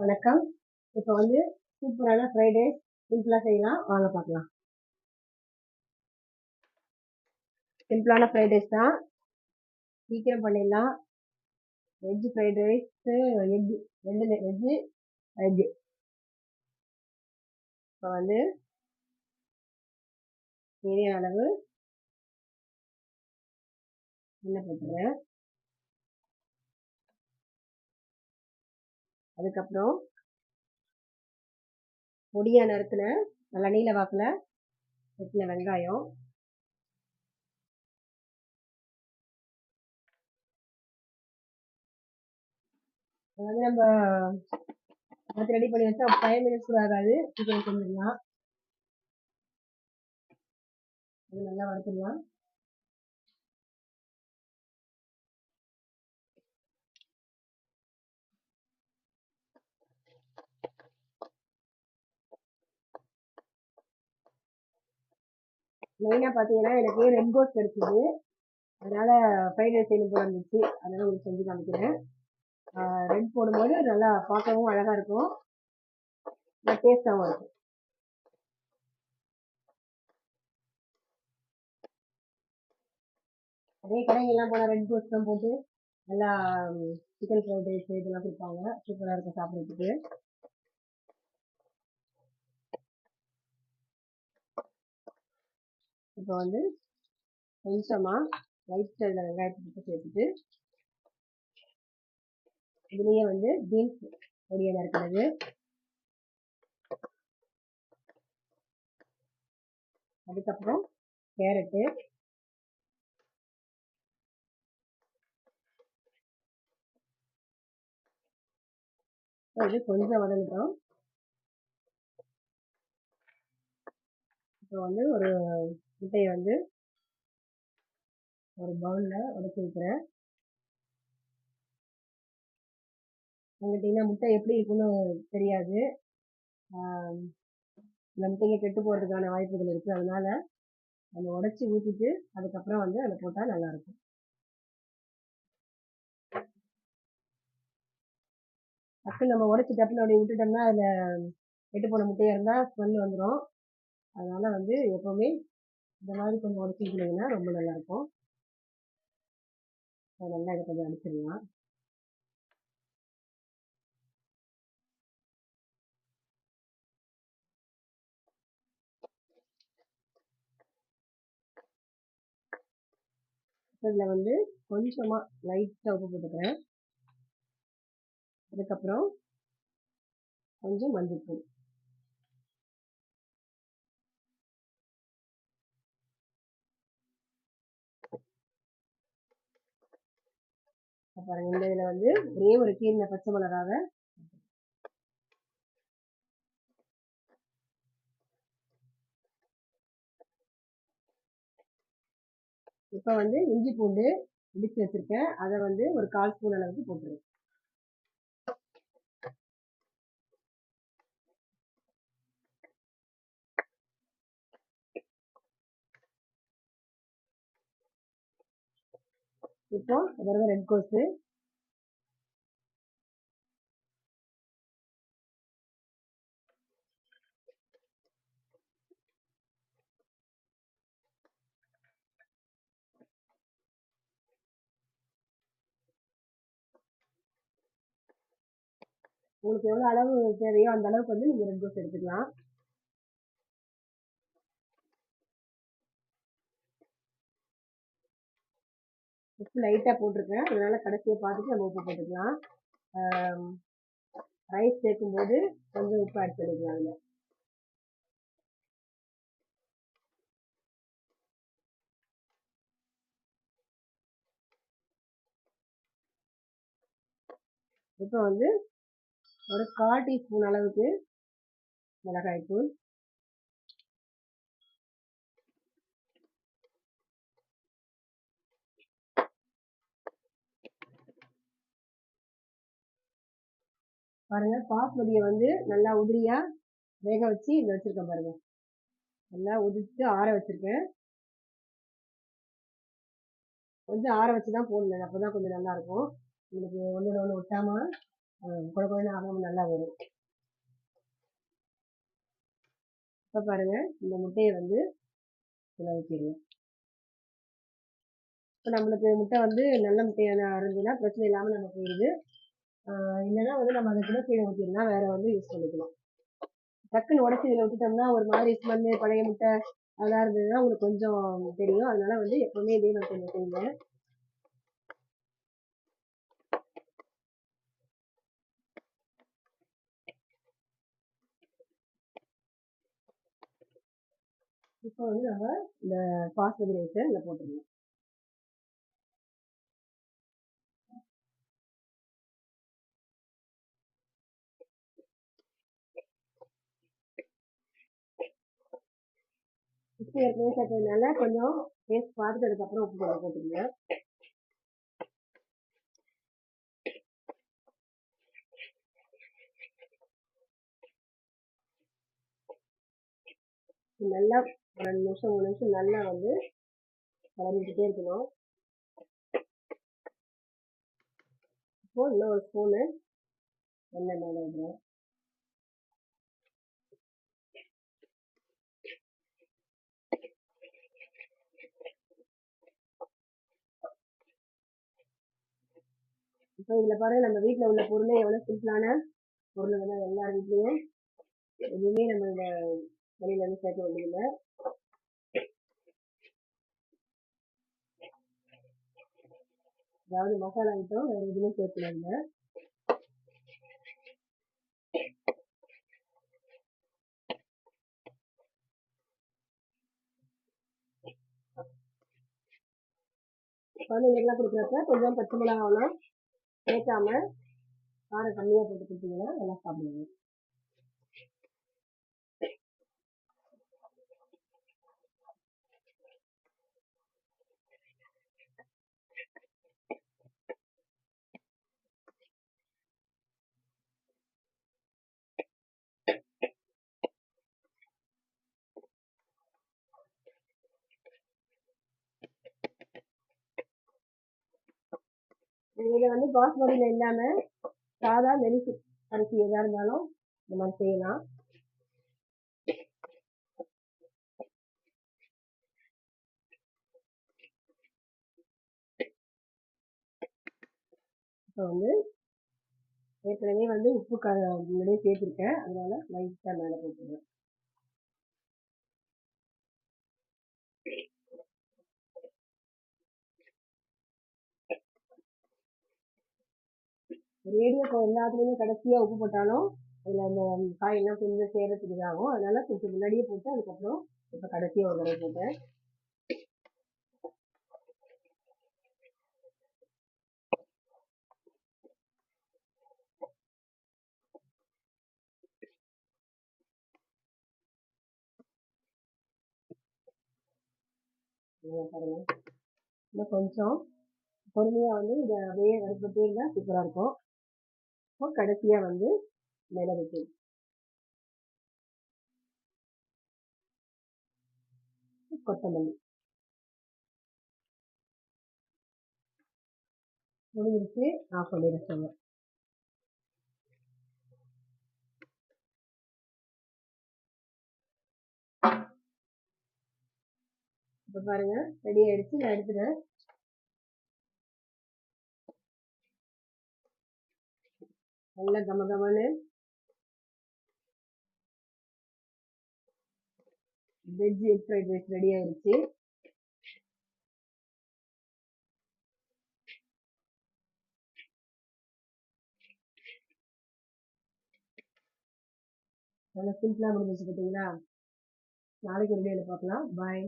வணக்கம். இப்போ வந்து சூப்பரான ஃப்ரைட் ரைஸ் சிம்பிளாக செய்யலாம். வாங்க பார்க்கலாம். சிம்பிளான ஃப்ரைட் ரைஸ் தான். சீக்கிரம் பண்ணிடலாம். வெஜ்ஜு ஃப்ரைட் ரைஸு எக்கு ரெண்டு வெஜ்ஜு எக்கு இப்போ வந்து தேவையான அளவு எண்ணெய் போட்டுறேன். அதுக்கப்புறம் பொடியாக நறுக்கின நல்லா நீல வாக்கில் வெட்டின வெங்காயம். அதாவது நம்ம மற்ற ரெடி பண்ணி வச்சா ஃபைவ் மினிட்ஸ் கூட ஆகாது. சீக்கிரம் செஞ்சிடலாம் அது நல்லா வறுத்துடலாம் மெயினாக பார்த்தீங்கன்னா எனக்கு ரெட் கோஸ் கிடச்சிது அதனால் ஃப்ரைட் ரைஸ் செய்யணும் போல இருந்துச்சு அதனால் உங்களுக்கு செஞ்சு காமிக்கிறேன். ரெட் போடும்போது நல்லா பார்க்கவும் அழகாக இருக்கும். நல்லா டேஸ்ட்டாகவும் இருக்கும். அதே கடைகள்லாம் போனால் ரெட் கோஸ்லாம் போட்டு நல்லா சிக்கன் ஃப்ரைட் ரைஸ் இதெல்லாம் கொடுப்பாங்க. சூப்பராக இருக்கும் சாப்பிட்றதுக்கு. இப்போ வந்து கொஞ்சமாக லைட் சைடில் வெங்காயத்தை போட்டு சேர்த்துட்டு இதுலேயே வந்து பீன்ஸ் பொடியை நறுக்கிறது அதுக்கப்புறம் கேரட்டு இது கொஞ்சம் வதங்கிட்டோம். இப்போ வந்து ஒரு முட்டையை வந்து ஒரு பவுலில் உடச்சி வைக்கிறேன். எங்கிட்டீங்கன்னா முட்டை எப்படி இருக்குன்னு தெரியாது. இந்த முட்டைங்க கெட்டு போகிறதுக்கான வாய்ப்புகள் இருக்குது அதனால நம்ம உடச்சி ஊற்றிட்டு அதுக்கப்புறம் வந்து அதில் போட்டால் நல்லாயிருக்கும் டக்குன்னு நம்ம உடச்சி டப்புன்னு அப்படி விட்டுட்டோம்னா அதில் கெட்டு போன முட்டையாக இருந்தால் ஸ்மெல் வந்துடும் அதனால் வந்து எப்போவுமே இந்த மாதிரி கொஞ்சம் உடச்சி ரொம்ப நல்லாயிருக்கும். நல்லா இதை கொஞ்சம் அடிச்சிடலாம். இதில் வந்து கொஞ்சமாக லைட்டாக உப்பு போட்டுக்கிறேன். அதுக்கப்புறம் கொஞ்சம் மஞ்சள் தூள். பாருங்க இந்த இதில் வந்து ஒரே ஒரு கீரின பச்சை மிளகாவை இப்போ வந்து இஞ்சி பூண்டு இடித்து வச்சுருக்கேன். அதை வந்து ஒரு கால் ஸ்பூன் அளவுக்கு போட்டுருவேன் இப்போ பாருங்க ரெட் கோஸு உங்களுக்கு எவ்வளோ அளவு தேவையோ அந்த அளவுக்கு வந்து நீங்கள் ரெட் கோஸ் எடுத்துக்கலாம். உப்பு லைட்டாக போட்டிருக்கேன். அதனால கடைசியை பார்த்துட்டு நம்ம உப்பு போட்டுக்கலாம். ரைஸ் சேர்க்கும்போது கொஞ்சம் உப்பு ஆட் பண்ணிக்கலாம் அதில். இப்போ வந்து ஒரு கால் டீஸ்பூன் அளவுக்கு மிளகாய்த்தூள். பாருங்க பாஸ்மதியை வந்து நல்லா உதிரியா வேக வச்சு இதில் வச்சிருக்கேன் பாருங்க. நல்லா உதித்து ஆற வச்சிருக்கேன். கொஞ்சம் ஆற வச்சு தான் போடணும் அப்போ தான் கொஞ்சம் நல்லா இருக்கும். உங்களுக்கு ஒன்று ஒன்று விட்டாமல் குழ குழன்னு ஆகாமல் நல்லா வரும். இப்போ பாருங்க இந்த முட்டையை வந்து இதில் ஊற்றிடலாம் இப்போ நம்மளுக்கு முட்டை வந்து நல்ல முட்டையான இருந்ததுன்னா பிரச்சனை இல்லாமல் நம்ம போயிடுது. இல்லைன்னா வந்து நம்ம அதை கூட கீழே ஊற்றிடலாம் வேற வந்து யூஸ் பண்ணிக்கலாம். டக்குன்னு உடச்சி இதில் விட்டுட்டோம்னா ஒரு மாதிரி ஸ்மெல்லு பழைய முட்டை அதெல்லாம் இருந்ததுன்னா உங்களுக்கு கொஞ்சம் தெரியும். அதனால வந்து எப்பவுமே இதே நான் கொஞ்சம் செய்வேன் இப்போ வந்து நம்ம இந்த பாஸ்மதி ரைஸை இதில் போட்டுடலாம். உப்பு ஏற்கனவே சேர்த்ததுனால கொஞ்சம் டேஸ்ட் பார்த்துட்டு அதுக்கப்புறம் உப்பு போட போட்டுருங்க நல்லா ரெண்டு நிமிஷம் மூணு நிமிஷம் நல்லா வந்து கலந்துக்கிட்டே இருக்கணும். இப்போ இன்னும் ஒரு ஸ்பூனு எண்ணெய் மேலே விடுறேன் இப்போ இதில் பாருங்கள் நம்ம வீட்டில் உள்ள பொருளே எவ்வளோ சிம்பிளான பொருள் வந்து எல்லார் வீட்லேயும் எதுவுமே நம்ம இந்த வெளியில வந்து சேர்க்க வேண்டியதில்லை. அதாவது மசாலா ஐட்டம் வேறு எதுவுமே சேர்க்கலாங்க குழந்தைங்களுக்குலாம் கொடுக்குறப்ப கொஞ்சம் பச்சை மிளகாவெல்லாம் சேர்க்காம காரம் கம்மியாக போட்டு கொடுத்தீங்கன்னா நல்லா சாப்பிடுவாங்க. இதை வந்து பாஸ்மதியில் இல்லாமல் சாதா மெலிசு அரிசி எதாக இருந்தாலும் இந்த மாதிரி செய்யலாம். இப்போ வந்து ஏற்கனவே வந்து உப்பு க முன்னாடியே சேர்த்துருக்கேன். அதனால லைட்டாக மேலே போட்டுருவேன் ரேடியோ எல்லாத்துலேயுமே கடைசியாக உப்பு போட்டாலும் அதில் அந்த காயெல்லாம் கொஞ்சம் சேரத்துக்கு இதாகும். அதனால கொஞ்சம் முன்னாடியே போட்டு அதுக்கப்புறம் இப்போ கடைசியாக ஒரு தடவை போட்டேன். பாருங்க. இன்னும் கொஞ்சம் பொறுமையாக வந்து இதை அப்படியே வறுப்பட்டே இருந்தால் சூப்பராக இருக்கும். கடைசியாக வந்து மிளகு கொத்தமல்லி. முடிஞ்சிருச்சு. ஆஃப் சொல்லிடுறேன் சொல்ல இப்போ பாருங்க ரெடி ஆயிடுச்சு. நான் எடுத்துட்டேன் நல்ல கம கமன்னு. Veg egg fried rice ready ஆயிடுச்சு நல்லா சிம்பிளாக முடிஞ்சிச்சு பார்த்தீங்களா நாளைக்கு ஒரு வீடியோவில் பார்க்கலாம் பாய்